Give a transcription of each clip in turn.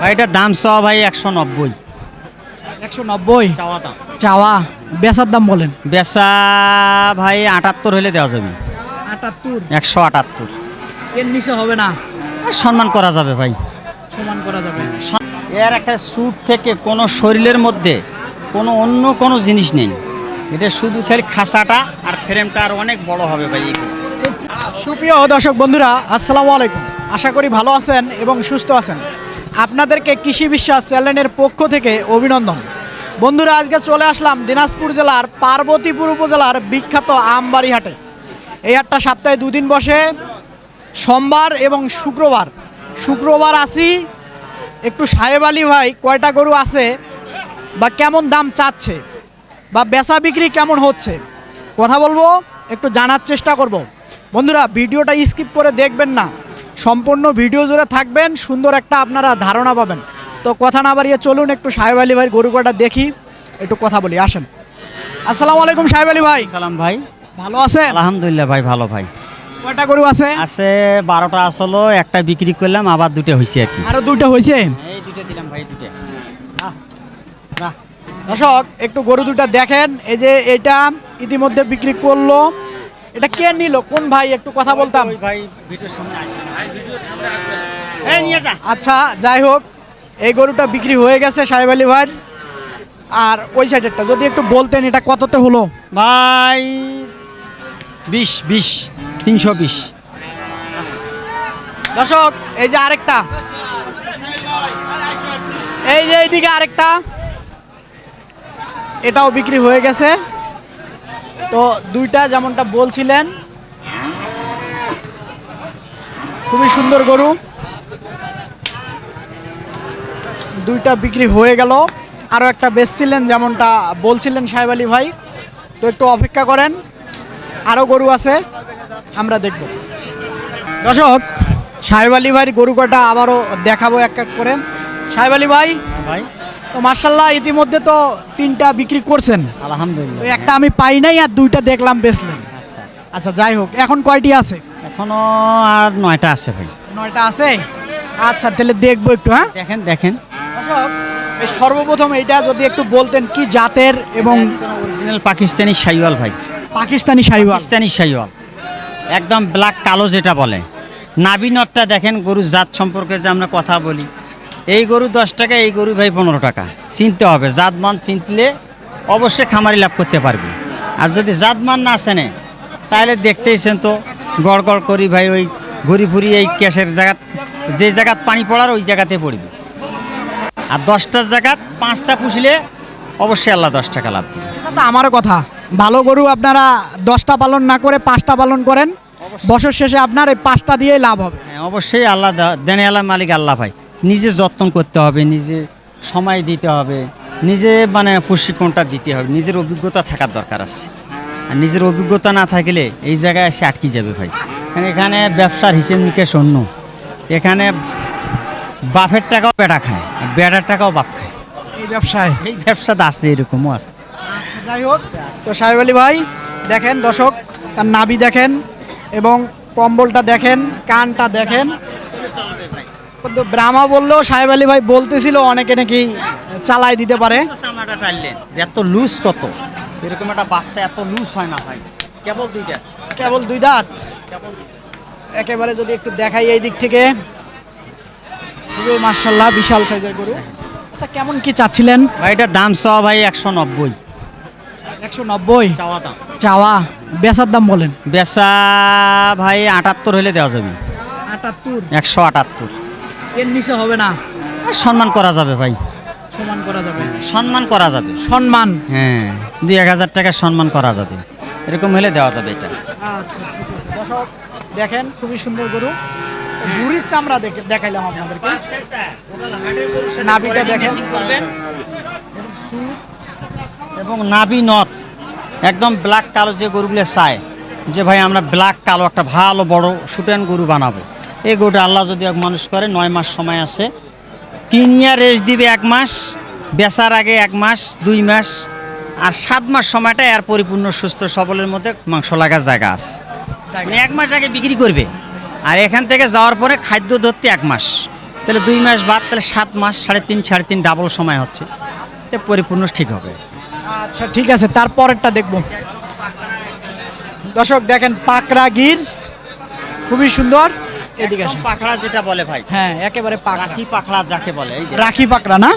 ভাই এটার দাম চাওয়া ভাই একশো নব্বই। একশো নব্বই? চাওয়া দাম চাওয়া। বেচার দাম বলেন। বেচা ভাই আটাত্তর হলে দেওয়া যাবে। আটাত্তর? একশো আটাত্তর। এর নিচে হবে না? সম্মান করা যাবে ভাই। সমান করা যাবে। এর একটা স্যুট থেকে কোনো শরীরের মধ্যে কোনো অন্য কোনো জিনিস নেই। এটা শুধু খালি খাসাটা আর ফ্রেমটা আর অনেক বড় হবে ভাই। সুপ্রিয় দর্শক বন্ধুরা আসসালামু আলাইকুম। আশা করি ভালো আছেন এবং সুস্থ আছেন। আপনাদেরকে কৃষি বিশ্বাস চ্যানেলের পক্ষ থেকে অভিনন্দন। বন্ধুরা, আজকে চলে আসলাম দিনাজপুর জেলার পার্বতীপুর উপজেলার বিখ্যাত আমবাড়ি হাটে এই হাটটা সপ্তাহে দুদিন বসে, সোমবার এবং শুক্রবার। শুক্রবার আসি, একটু সাহেব আলী ভাই কয়টা গরু আছে বা কেমন দাম চাচ্ছে বা বেচা বিক্রি কেমন হচ্ছে, কথা বলব, একটু জানার চেষ্টা করব। বন্ধুরা, ভিডিওটা স্কিপ করে দেখবেন না। সম্পূর্ণ ভিডিও জুড়ে থাকবেন সুন্দর একটা আপনারা ধারণা পাবেন। তো কথা না বাড়িয়ে চলুন একটু সাহেব আলী ভাই গরু কটা দেখি একটু কথা বলি আসেন। আসসালামু আলাইকুম সাহেব আলী ভাই। সালাম ভাই। ভালো আছেন? আলহামদুলিল্লাহ ভাই ভালো ভাই। কয়টা গরু আছে? আছে বারোটা আসলো একটা বিক্রি করলাম আবার দুটো হয়েছে আর কি। আরও দুইটা হয়েছে এই দুটো দিলাম ভাই দুটো দর্শক একটু গরু দুটা দেখেন এই যে এটা ইতিমধ্যে বিক্রি করল। এটা কে নিল? কোন ভাই? একটু কথা বলতাম। ভাই ভিডিওর সামনে আসবে। এই নিয়ে যা। আচ্ছা যাই হোক এই গরুটা বিক্রি হয়ে গেছে সাহেব আলী ভাই আর ওই সাইডেরটা যদি একটু বলতেন এটা কততে হলো? ভাই বিশ বিশ তিনশো বিশ। দর্শক এই যে আরেকটা। এই যে এইদিকে আরেকটা। এটাও বিক্রি হয়ে গেছে। তো দুইটা যেমনটা বলছিলেন, খুবই সুন্দর গরু। দুইটা বিক্রি হয়ে গেল। আরও একটা বেচছিলেন যেমনটা বলছিলেন সাহেব আলী ভাই। তো একটু অপেক্ষা করেন আরও গরু আছে, আমরা দেখব। দর্শক, সাহেব আলী ভাইয়ের গরু কটা আবারও দেখাবো এক এক করে। সাহেব আলী ভাই ভাই তো মার্শাল্লাহ ইতিমধ্যে তো তিনটা বিক্রি করছেন। আলহামদুলিল্লাহ। একটা আমি পাই নাই আর দুইটা দেখলাম বেচলেন। আচ্ছা আচ্ছা। আচ্ছা যাই হোক এখন কয়টি আছে? এখনও আর নয়টা আছে ভাই। নয়টা আছে? আচ্ছা তাহলে দেখব একটু হ্যাঁ? দেখেন দেখেন। এই সর্বপ্রথম এইটা যদি একটু বলতেন কি জাতের এবং অরিজিনাল পাকিস্তানি শাইওয়াল ভাই। পাকিস্তানি সাইওয়াল পাকিস্তানি শাইওয়াল। একদম ব্ল্যাক কালো যেটা বলে। নাবি নটটা দেখেন গরুর জাত সম্পর্কে যে আমরা কথা বলি। এই গরু দশ টাকা এই গরু ভাই পনেরো টাকা। চিনতে হবে জাত মান চিনলে অবশ্যই খামারি লাভ করতে পারবে। আর যদি জাত মান না চেনে তাহলে দেখতেইছেন তো গড় গড় করি ভাই ওই ঘুরি ফুরি এই ক্যাশের জায়গাত যে জায়গাত পানি পড়ার ওই জায়গাতে পড়বে। আর দশটার জায়গাত পাঁচটা পুষলে অবশ্যই আল্লাহ দশ টাকা লাভ দেবে। সেটা তো আমারও কথা। ভালো গরু আপনারা দশটা পালন না করে পাঁচটা পালন করেন বছর শেষে আপনার এই পাঁচটা দিয়েই লাভ হবে। হ্যাঁ অবশ্যই আল্লাহ দেনে আল্লাহ মালিক আল্লাহ ভাই। নিজে যত্ন করতে হবে নিজে সময় দিতে হবে নিজে মানে প্রশিক্ষণটা দিতে হবে নিজের অভিজ্ঞতা থাকার দরকার আছে। আর নিজের অভিজ্ঞতা না থাকলে এই জায়গায় এসে আটকে যাবে ভাই। এখানে ব্যবসার হিসেব নিকেশ অন্য। এখানে বাপের টাকাও বেটা খায় আর বেটার টাকাও বাপ খায়। এই ব্যবসায়? এই ব্যবসাটা আছে এরকমও আছে। যাই হোক তো সাহেব আলী ভাই দেখেন দর্শক তার নাভি দেখেন এবং কম্বলটা দেখেন কানটা দেখেন। কিন্তু ব্রাহ্মা বললেও সাহেব আলী ভাই বলতেছিল অনেকে নাকি চালাই দিতে পারে। চামড়াটা টানলেন এত লুজ কত? এরকম একটা বাচ্চা এত লুজ হয় না ভাই। কেবল দুইটা কেবল দুই দাঁত? একেবারে যদি একটু দেখাই এই দিক থেকে। খুবই মার্শাল্লাহ বিশাল সাইজের গরু। আচ্ছা কেমন কি চাচ্ছিলেন? ভাই এটার দাম চাওয়া ভাই একশো নব্বই। একশো নব্বই? চাওয়া দাম। চাওয়া। বেচার দাম বলেন। বেচা ভাই আটাত্তর হলে দেওয়া যাবে। আটাত্তর? একশো আটাত্তর। এর নিচে হবে না। সম্মান করা যাবে ভাই। সমান করা যাবে। সম্মান করা যাবে। সম্মান। হ্যাঁ দুই এক হাজার টাকা সম্মান করা যাবে। এরকম হলে দেওয়া যাবে এটা। আচ্ছা দর্শক দেখেন খুবই সুন্দর গরু। বুড়ির চামড়া দেখাইলাম আপনাদেরকে। নাভিটা দেখেন। এবং নাবি নথ। একদম ব্ল্যাক কালো যে গরুগুলো চায়। যে ভাই আমরা ব্ল্যাক কালো একটা ভালো বড় সুটেন গরু বানাবো। এই গরুটা আল্লাহ যদি এক মানুষ করে, নয় মাস সময় আছে। কিনিয়া রেস্ট দিবে এক মাস, বেচার আগে এক মাস, দুই মাস, আর সাত মাস সময়টা এর পরিপূর্ণ, সুস্থ, সবলের মধ্যে মাংস লাগার জায়গা আছে। মানে এক মাস আগে বিক্রি করবে, আর এখান থেকে যাওয়ার পরে খাদ্য ধরতে এক মাস। তাহলে দুই মাস বাদ, তাহলে সাত মাস, সাড়ে তিন সাড়ে তিন ডাবল সময় হচ্ছে। তো পরিপূর্ণ ঠিক হবে। আচ্ছা ঠিক আছে, তারপরেরটা দেখব। দর্শক, দেখেন পাকড়া গির, খুবই সুন্দর। এদিকে আসেন। পাখড়া যেটা বলে ভাই। হ্যাঁ একেবারে রাখি পাখড়া যাকে বলে এই যে। রাখি পাকড়া না?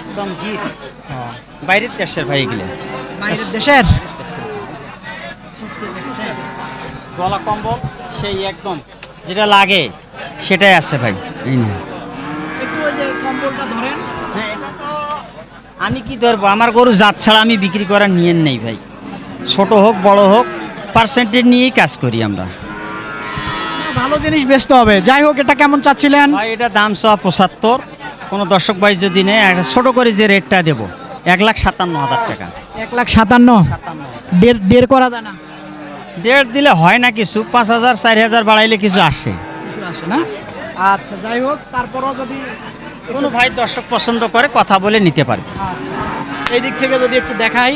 একদম গির। বাইরের দেশের ভাই এগুলো। বাইরের দেশের? গলা কম্বল সেই একদম যেটা লাগে সেটাই আছে ভাই এই নিয়ে। একটু ওই যে কম্বলটা ধরেন। হ্যাঁ এটা তো আমি কি ধরবো? আমার গরু জাত ছাড়া আমি বিক্রি করার নিয়ে নেই ভাই। ছোট হোক বড় হোক পার্সেন্টেজ নিয়েই কাজ করি আমরা। ভালো জিনিস বেচতে হবে। যাই হোক এটা কেমন চাচ্ছিলেন? ভাই এটা দাম চাওয়া পঁচাত্তর। কোনো দর্শক ভাই যদি নেয় একটা ছোটো করে যে রেটটা দেবো এক লাখ সাতান্ন হাজার টাকা। এক লাখ সাতান্ন? সাতান্ন দেড় দেড় করা যায় না? দেড় দিলে হয় না কিছু পাঁচ হাজার চার হাজার বাড়াইলে কিছু আসে। কিছু আসে না? আচ্ছা যাই হোক তারপরও যদি কোনো ভাই দর্শক পছন্দ করে কথা বলে নিতে পারবে আচ্ছা এই দিক থেকে যদি একটু দেখাই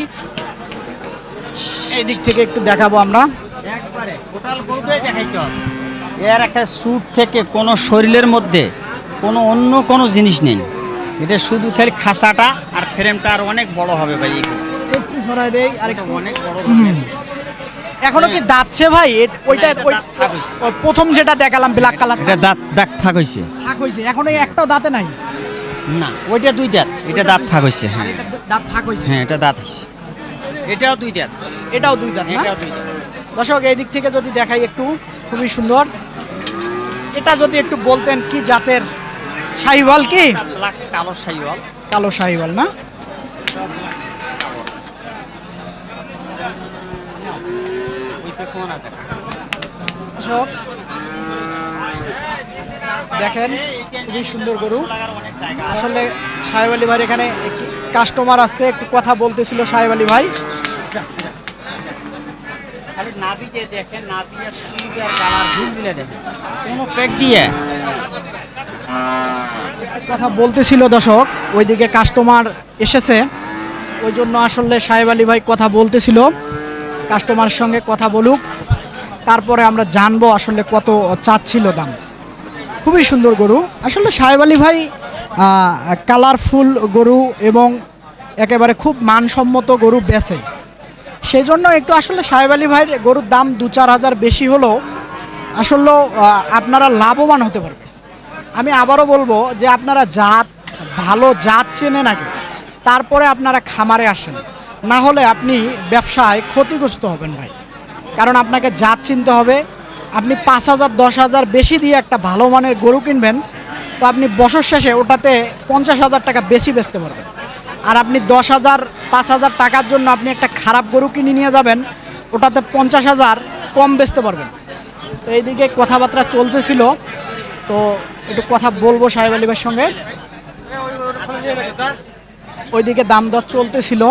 এই দিক থেকে একটু দেখাবো আমরা। একবারে টোটাল গরুটাই দেখাইতে হবে। এর একটা স্যুট থেকে কোনো শরীরের মধ্যে কোনো অন্য কোনো জিনিস নেই। এটা শুধু খালি খাসাটা আর ফ্রেমটা আর অনেক বড় হবে ভাই একটু সরাই দেই আর একটু অনেক বড় এখনও কি দাঁতছে ভাই? ওইটা ওই হইছে। প্রথম যেটা দেখালাম ব্ল্যাক কালার এটা দাঁত দাঁত ফাঁক হইছে। ফাঁক হয়েছে এখন এই একটাও দাঁতে নাই? না ওইটা দুই দাঁত। এটা দাঁত ফাঁক হইছে হ্যাঁ। এটা দাঁত ফাঁক হইছে। হ্যাঁ এটা দাঁত হয়েছে এটাও দুই দাঁত। এটাও দুই দাঁত না? এটাও দুই দাঁত। দর্শক এই দিক থেকে যদি দেখাই একটু খুবই সুন্দর। এটা যদি একটু বলতেন কি জাতের শাহিওয়াল কি? কালো সাইওয়াল কালো শাহিওয়াল না? দেখেন খুবই সুন্দর গরু। আসলে সাহেব আলী ভাই এখানে কাস্টমার আছে একটু কথা বলতেছিল সাহেব আলী ভাই। খালি দেখেন কালার ঝুলগুলো দেখেন কোনো প্যাক দিয়ে। কথা বলতেছিল দর্শক, ওইদিকে কাস্টমার এসেছে। ওই জন্য আসলে সাহেব আলী ভাই কথা বলতেছিল। কাস্টমারের সঙ্গে কথা বলুক। তারপরে আমরা জানব আসলে কত চাচ্ছিল দাম। খুবই সুন্দর গরু। আসলে সাহেব আলী ভাই কালারফুল গরু এবং একেবারে খুব মানসম্মত গরু বেচে সেই জন্য একটু আসলে সাহেব আলী ভাইয়ের গরুর দাম দু চার হাজার বেশি হলেও আসলে আপনারা লাভবান হতে পারবেন। আমি আবারও বলব যে আপনারা জাত, ভালো জাত চেনে নাকি তারপরে আপনারা খামারে আসেন। না হলে আপনি ব্যবসায় ক্ষতিগ্রস্ত হবেন ভাই। কারণ আপনাকে জাত চিনতে হবে। আপনি পাঁচ হাজার, দশ হাজার বেশি দিয়ে একটা ভালো মানের গরু কিনবেন, তো আপনি বছর শেষে ওটাতে পঞ্চাশ হাজার টাকা বেশি বেচতে পারবেন। আর আপনি দশ হাজার পাঁচ হাজার টাকার জন্য আপনি একটা খারাপ গরু কিনে নিয়ে যাবেন, ওটাতে পঞ্চাশ হাজার কম বেচতে পারবেন। তো এইদিকে কথাবার্তা চলতেছিল, তো একটু কথা বলব সাহেব আলী ভাইয়ের সঙ্গে। ওইদিকে দাম দর চলতেছিল।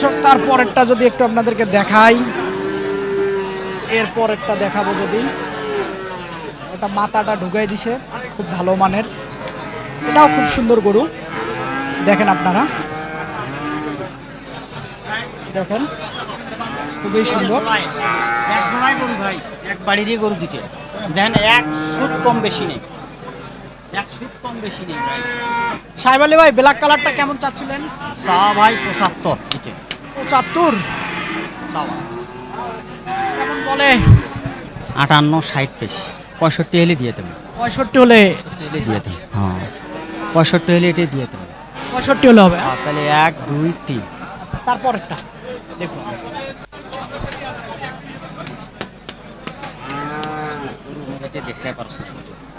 দর্শক তারপরেরটা যদি একটু আপনাদেরকে দেখাই এরপরেরটা দেখাবো যদি। এটা মাথাটা ঢুকাই দিছে খুব ভালো মানের। এটাও খুব সুন্দর গরু। দেখেন আপনারা। দেখেন খুবই সুন্দর। এক জোড়াই গরু ভাই এক বাড়িরই গরু দিতে। দেখেন এক সুদ কম বেশি নেই। এক সুদ কম বেশি নেই ভাই। সাহেব আলী ভাই ব্ল্যাক কালারটা কেমন চাচ্ছিলেন? চাওয়া ভাই পঁচাত্তর দিতে। পঁচাত্তর কেমন বলে? আটান্ন ষাট বেশি পঁয়ষট্টি হলে দিয়ে দেবো। পঁয়ষট্টি হলে? হলে দিয়ে দেবো হ্যাঁ। পঁয়ষট্টি হলে এটাই দিয়ে দেবো। পঁয়ষট্টি হলে হবে? হ্যাঁ, তাহলে এক দুই তিন। তারপর একটা দেখুন। এটা দেখতে পারছ?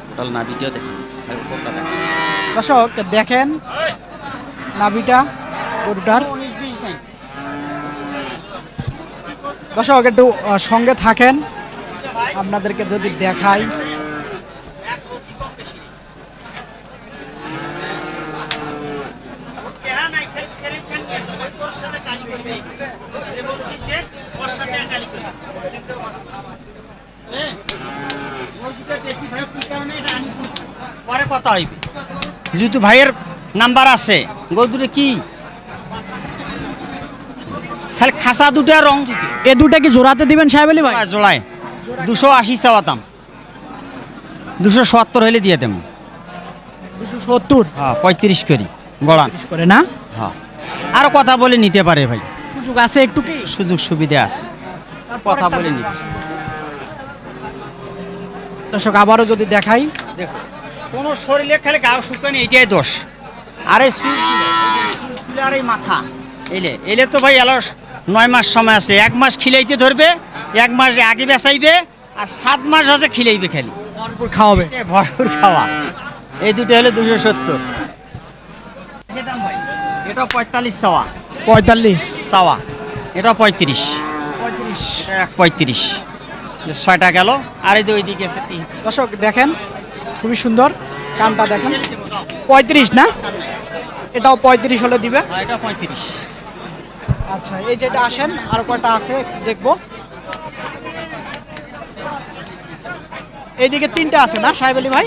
টোটাল না ভিডিও দেখেন খালি উপরটা দেখেন দর্শক দেখেন নাভিটা গরুটার উনিশ বিশ নেই দর্শক একটু সঙ্গে থাকেন। আপনাদেরকে যদি দেখাই। যেহেতু ভাইয়ের নাম্বার আছে গরু কি? খালি খাসা দুটো রং দুটো এ দুটা কি জোড়াতে দিবেন সাহেব আলী ভাই? জোড়ায়, দুশো আশি চাওয়াতাম। দুশো সত্তর হলে দিয়ে দেবো। দুশো সত্তর? হ্যাঁ পঁয়ত্রিশ করি গড়ান করে না? হ্যাঁ। আরও কথা বলে নিতে পারে ভাই। সুযোগ আছে একটু কি? সুযোগ সুবিধা আছে। কথা বলে নিতে দর্শক আবারও যদি দেখাই। দেখো কোনো শরীরে খালি গা শুকানি এটাই দোষ। আরে আর এই মাথা। এলে এলে তো ভাই এলো নয় মাস সময় আছে। এক মাস খিলাইতে ধরবে এক মাস আগে বেচাইবে আর সাত মাস আছে খিলাইবে খালি। ভরপুর খাওয়াবে। ভরপুর খাওয়া। এই দুটো হলো দুশো সত্তর। এটা পঁয়তাল্লিশ চাওয়া। পঁয়তাল্লিশ। চাওয়া। এটা পঁয়ত্রিশ। পঁয়ত্রিশ। এক পঁয়ত্রিশ। ছয়টা গেল আর এই যে ওইদিকে আছে তিন। দর্শক দেখেন খুবই সুন্দর। কানটা দেখেন। পঁয়ত্রিশ না? এটাও পঁয়ত্রিশ হলে দিবে। হ্যাঁ, এটা পঁয়ত্রিশ। আচ্ছা এই যেটা আসেন আর কয়টা আছে দেখব। এইদিকে তিনটা আছে না সাহেব আলী ভাই?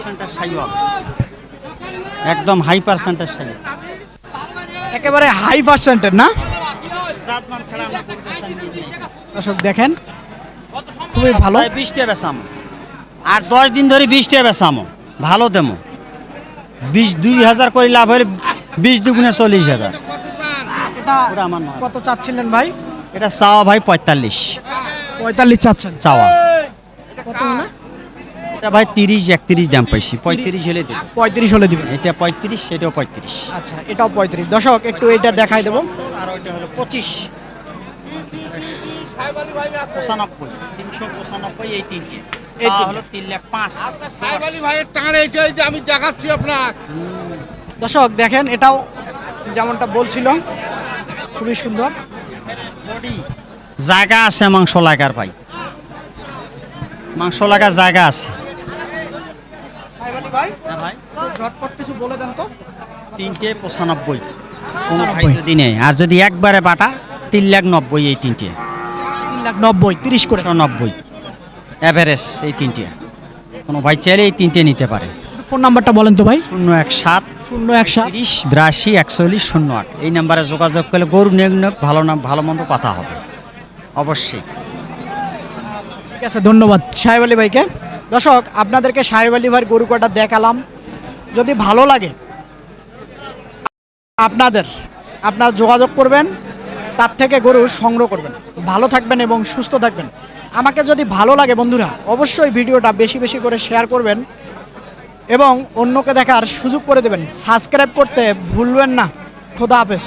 একদম হাই পার্সেন্টের সাইওয়াল একেবারে হাই পার্সেন্টের না। দর্শক দেখেন খুবই ভালো। বিশটা বেচামো। আর দশ দিন ধরে বিশটা বেচামো। ভালো দেমো। বিশ দুই হাজার করে লাভ হলে বিশ দুগুণে চল্লিশ হাজার। এটা। কত চাচ্ছিলেন ভাই? এটা চাওয়া ভাই পঁয়তাল্লিশ। পঁয়তাল্লিশ চাচ্ছেন? চাওয়া। কত না এটা ভাই তিরিশ একত্রিশ দাম পাইছি। পঁয়ত্রিশ হলে দেবো। পঁয়ত্রিশ হলে দিবেন। এটা পঁয়ত্রিশ সেটাও পঁয়ত্রিশ। আচ্ছা এটাও পঁয়ত্রিশ। দর্শক একটু এটা দেখাই দেবো। আর ওইটা হলো পঁচিশ। পঁচানব্বই। তিনশো পঁচানব্বই এই তিনটে। এই চাওয়া তিন লাখ পাঁচ। ভাইয়ের টাকার এইটাই যে আমি দেখাচ্ছি আপনার। দর্শক দেখেন এটাও যেমনটা বলছিল খুবই সুন্দর। জায়গা আছে মাংস লাগার ভাই। মাংস লাগার জায়গা আছে। হ্যাঁ তিনটে পঁচানব্বই। কোনো ভাই যদি নেই। আর যদি একবারে বাটা তিন লাখ নব্বই এই তিনটে। তিন লাখ নব্বই তিরিশ একশো নব্বই। অ্যাভারেজ এই তিনটে। কোনো ভাই চাইলে এই তিনটে নিতে পারে। ফোন নাম্বারটা বলেন তো ভাই। শূন্য এক সাত শূন্য এক সাত তিরিশ বিরাশি একচল্লিশ শূন্য আট। এই নাম্বারে যোগাযোগ করলে গরু নেক ভালো না ভালো মন্দ কথা হবে। অবশ্যই। ঠিক আছে ধন্যবাদ। সাহেব আলী ভাইকে। দর্শক আপনাদেরকে সাহেব আলী ভাইয়ের গরু কটা দেখালাম। যদি ভালো লাগে আপনাদের আপনারা যোগাযোগ করবেন তার থেকে গরু সংগ্রহ করবেন। ভালো থাকবেন এবং সুস্থ থাকবেন। আমাকে যদি ভালো লাগে বন্ধুরা অবশ্যই ভিডিওটা বেশি বেশি করে শেয়ার করবেন। এবং অন্যকে দেখার সুযোগ করে দেবেন। সাবস্ক্রাইব করতে ভুলবেন না। খোদা হাফেজ।